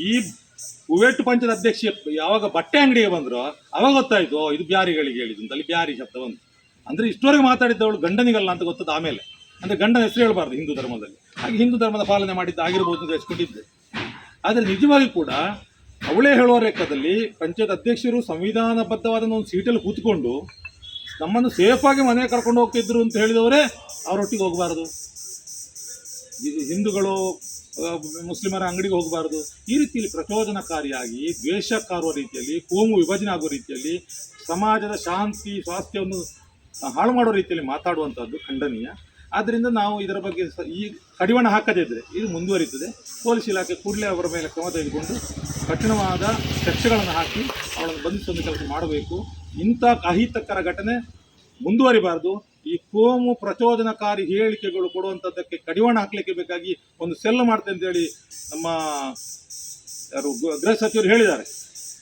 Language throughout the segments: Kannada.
ಈ ಕುವೆಟ್ ಪಂಚದ ಅಧ್ಯಕ್ಷ ಯಾವಾಗ ಬಟ್ಟೆ ಅಂಗಡಿಗೆ ಬಂದ್ರು, ಅವಾಗ ಗೊತ್ತಾಯ್ತು, ಇದು ಬ್ಯಾರಿಗಳಿಗೆ ಹೇಳಿದ್ದು ಅಂತ, ಅಲ್ಲಿ ಬ್ಯಾರಿ ಶಬ್ದ ಬಂತು. ಅಂದ್ರೆ ಇಷ್ಟವರೆಗೆ ಮಾತಾಡಿದ್ದವಳು ಗಂಡನಿಗಲ್ಲ ಅಂತ ಗೊತ್ತದ ಆಮೇಲೆ. ಅಂದ್ರೆ ಗಂಡನ ಹೆಸರು ಹೇಳ್ಬಾರ್ದು ಹಿಂದೂ ಧರ್ಮದಲ್ಲಿ. ಹಾಗೆ ಹಿಂದೂ ಧರ್ಮದ ಪಾಲನೆ ಮಾಡಿದ್ದು ಆಗಿರ್ಬೋದು ಅಂತ ಹೆಚ್ಕೊಂಡಿದ್ದೆ ಆದರೆ ನಿಜವಾಗಿ ಕೂಡ ಅವಳೇ ಹೇಳುವ ಲೆಕ್ಕದಲ್ಲಿ ಪಂಚಾಯತ್ ಅಧ್ಯಕ್ಷರು ಸಂವಿಧಾನಬದ್ಧವಾದ ಒಂದು ಸೀಟಲ್ಲಿ ಕೂತ್ಕೊಂಡು ನಮ್ಮನ್ನು ಸೇಫಾಗಿ ಮನೆಗೆ ಕರ್ಕೊಂಡು ಹೋಗ್ತಿದ್ರು ಅಂತ ಹೇಳಿದವರೇ ಅವರೊಟ್ಟಿಗೆ ಹೋಗಬಾರ್ದು. ಹಿಂದೂಗಳು ಮುಸ್ಲಿಮರ ಅಂಗಡಿಗೆ ಹೋಗಬಾರ್ದು. ಈ ರೀತಿಯಲ್ಲಿ ಪ್ರಚೋದನಕಾರಿಯಾಗಿ ದ್ವೇಷ ಕಾರುವ ರೀತಿಯಲ್ಲಿ, ಕೋಮು ವಿಭಜನೆ ಆಗುವ ರೀತಿಯಲ್ಲಿ ಸಮಾಜದ ಶಾಂತಿ, ಸ್ವಾಸ್ಥ್ಯವನ್ನು ಹಾಳು ಮಾಡೋ ರೀತಿಯಲ್ಲಿ ಮಾತಾಡುವಂಥದ್ದು ಖಂಡನೀಯ. ಆದ್ದರಿಂದ ನಾವು ಇದರ ಬಗ್ಗೆ ಈ ಕಡಿವಾಣ ಹಾಕದೇ ಇದ್ದರೆ ಇದು ಮುಂದುವರಿಯುತ್ತದೆ ಪೊಲೀಸ್ ಇಲಾಖೆ ಕೂಡಲೇ ಅವರ ಮೇಲೆ ಕ್ರಮ ತೆಗೆದುಕೊಂಡು ಕಠಿಣವಾದ ಶಿಕ್ಷೆಗಳನ್ನು ಹಾಕಿ ಅವಳನ್ನು ಬಂಧಿಸುವಂಥ ಕೆಲಸ ಮಾಡಬೇಕು. ಇಂಥ ಅಹಿತಕರ ಘಟನೆ ಮುಂದುವರಿಬಾರ್ದು. ಈ ಕೋಮು ಪ್ರಚೋದನಕಾರಿ ಹೇಳಿಕೆಗಳು ಕೊಡುವಂಥದ್ದಕ್ಕೆ ಕಡಿವಾಣ ಹಾಕ್ಲಿಕ್ಕೆ ಬೇಕಾಗಿ ಒಂದು ಸೆಲ್ ಮಾಡ್ತೆ ಅಂತೇಳಿ ನಮ್ಮ ಯಾರು ಗೃಹ ಸಚಿವರು ಹೇಳಿದ್ದಾರೆ.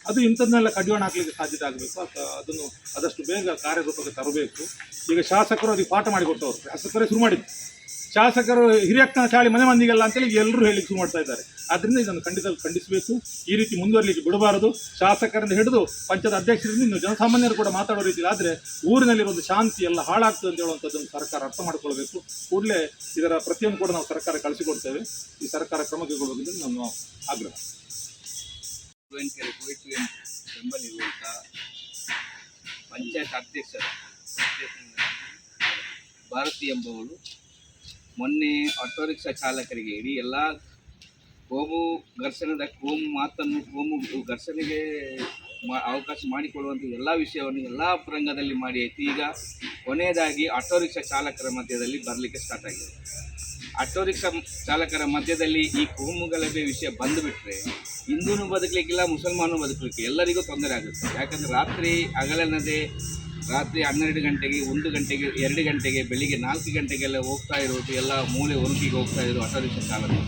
ಅದು ಇಂಥದ್ದನ್ನೆಲ್ಲ ಕಡಿವಾಣ ಹಾಕ್ಲಿಕ್ಕೆ ಸಾಧ್ಯತೆ ಆಗಬೇಕು. ಅದನ್ನು ಆದಷ್ಟು ಬೇಗ ಕಾರ್ಯರೂಪಕ್ಕೆ ತರಬೇಕು. ಈಗ ಶಾಸಕರು ಅದಕ್ಕೆ ಪಾಠ ಮಾಡಿಕೊಟ್ಟವರು. ಶಾಸಕರೇ ಶುರು ಮಾಡಿದ್ದು ಶಾಸಕರು ಹಿರಿಯಕ್ಕನ ಚಾಳಿ ಮನೆ ಮಂದಿಗೆಲ್ಲ ಅಂತೇಳಿ ಎಲ್ಲರೂ ಹೇಳಿಕ್ಕೆ ಶುರು ಮಾಡ್ತಾ ಇದ್ದಾರೆ. ಆದ್ದರಿಂದ ಇದನ್ನು ಖಂಡಿತ ಖಂಡಿಸಬೇಕು. ಈ ರೀತಿ ಮುಂದುವರಲಿಕ್ಕೆ ಬಿಡಬಾರದು. ಶಾಸಕರಿಂದ ಹಿಡಿದು ಪಂಚಾಯತ್ ಅಧ್ಯಕ್ಷರಿಂದ ಇನ್ನು ಜನಸಾಮಾನ್ಯರು ಕೂಡ ಮಾತಾಡೋ ರೀತಿ ಆದರೆ ಊರಿನಲ್ಲಿರೋ ಒಂದು ಶಾಂತಿ ಎಲ್ಲ ಹಾಳಾಗ್ತದೆ ಅಂತ ಹೇಳುವಂಥದ್ದನ್ನು ಸರ್ಕಾರ ಅರ್ಥ ಮಾಡಿಕೊಳ್ಬೇಕು. ಕೂಡಲೇ ಇದರ ಪ್ರತಿಯೊಂದು ಕೂಡ ನಾವು ಸರ್ಕಾರ ಕಳಿಸಿಕೊಡ್ತೇವೆ. ಈ ಸರ್ಕಾರ ಕ್ರಮ ಕೈಗೊಳ್ಳಬೇಕೆಂದು ನನ್ನ ಆಗ್ರಹ. ಪಂಚಾಯತ್ ಅಧ್ಯಕ್ಷರ ಭಾರತಿ ಎಂಬುವಳು ಮೊನ್ನೆ ಆಟೋ ರಿಕ್ಷಾ ಚಾಲಕರಿಗೆ, ಇಡೀ ಎಲ್ಲ ಕೋಮು ಘರ್ಷಣದ ಕೋಮು ಮಾತನ್ನು ಕೋಮು ಘರ್ಷಣೆಗೆ ಅವಕಾಶ ಮಾಡಿಕೊಡುವಂಥ ಎಲ್ಲ ವಿಷಯವನ್ನು ಎಲ್ಲ ರಂಗದಲ್ಲಿ ಮಾಡಿ ಐತಿ ಈಗ ಕೊನೆಯದಾಗಿ ಆಟೋ ರಿಕ್ಷಾ ಚಾಲಕರ ಮಧ್ಯದಲ್ಲಿ ಬರಲಿಕ್ಕೆ ಸ್ಟಾರ್ಟ್ ಆಗಿದೆ. ಆಟೋ ರಿಕ್ಷಾ ಚಾಲಕರ ಮಧ್ಯದಲ್ಲಿ ಈ ಕೋಮು ಗಲಭೆ ವಿಷಯ ಬಂದುಬಿಟ್ರೆ ಹಿಂದೂನು ಬದುಕಲಿಕ್ಕಿಲ್ಲ, ಮುಸಲ್ಮಾನು ಬದುಕಲಿಕ್ಕೆ ಎಲ್ಲರಿಗೂ ತೊಂದರೆ ಆಗುತ್ತೆ. ಯಾಕಂದರೆ ರಾತ್ರಿ ಹಗಲನ್ನದೇ ರಾತ್ರಿ ಹನ್ನೆರಡು ಗಂಟೆಗೆ, ಒಂದು ಗಂಟೆಗೆ, ಎರಡು ಗಂಟೆಗೆ, ಬೆಳಿಗ್ಗೆ ನಾಲ್ಕು ಗಂಟೆಗೆಲ್ಲ ಹೋಗ್ತಾ ಇರೋದು ಎಲ್ಲ ಮೂಲೆ ಒಣಗಿಗೆ ಹೋಗ್ತಾ ಇರೋದು ಆಟೋ ರಿಕ್ಷಾ ಚಾಲಕರು.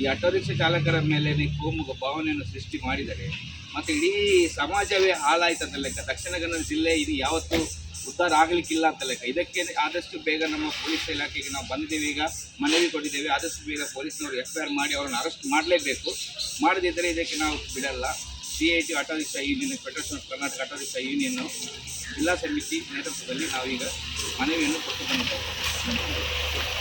ಈ ಆಟೋ ರಿಕ್ಷಾ ಚಾಲಕರ ಮೇಲೆ ಕೋಮುಖ ಭಾವನೆಯನ್ನು ಸೃಷ್ಟಿ ಮಾಡಿದರೆ, ಮತ್ತು ಇಡೀ ಸಮಾಜವೇ ಹಾಳಾಯ್ತಂತ ಲೆಕ್ಕ. ದಕ್ಷಿಣ ಕನ್ನಡ ಜಿಲ್ಲೆ ಇದು ಯಾವತ್ತೂ ಉದ್ಧಾರ ಆಗಲಿಕ್ಕಿಲ್ಲ ಅಂತ ಲೆಕ್ಕ. ಇದಕ್ಕೆ ಆದಷ್ಟು ಬೇಗ ನಮ್ಮ ಪೊಲೀಸ್ ಇಲಾಖೆಗೆ ನಾವು ಬಂದಿದ್ದೇವೆ. ಈಗ ಮನವಿ ಕೊಟ್ಟಿದ್ದೇವೆ. ಆದಷ್ಟು ಬೇಗ ಪೊಲೀಸ್ನವರು ಎಫ್ ಐ ಆರ್ ಮಾಡಿ ಅವರನ್ನು ಅರೆಸ್ಟ್ ಮಾಡಲೇಬೇಕು. ಮಾಡದಿದ್ದರೆ ಇದಕ್ಕೆ ನಾವು ಬಿಡಲ್ಲ. C I T auto rickshaw union federation of Karnataka auto rickshaw ಯೂನಿಯನ್ನು ಜಿಲ್ಲಾ ಸಮಿತಿ ನೇತೃತ್ವದಲ್ಲಿ ನಾವೀಗ ಮನವಿಯನ್ನು ಕೊಟ್ಟು ಬಂದಿದ್ದೇವೆ.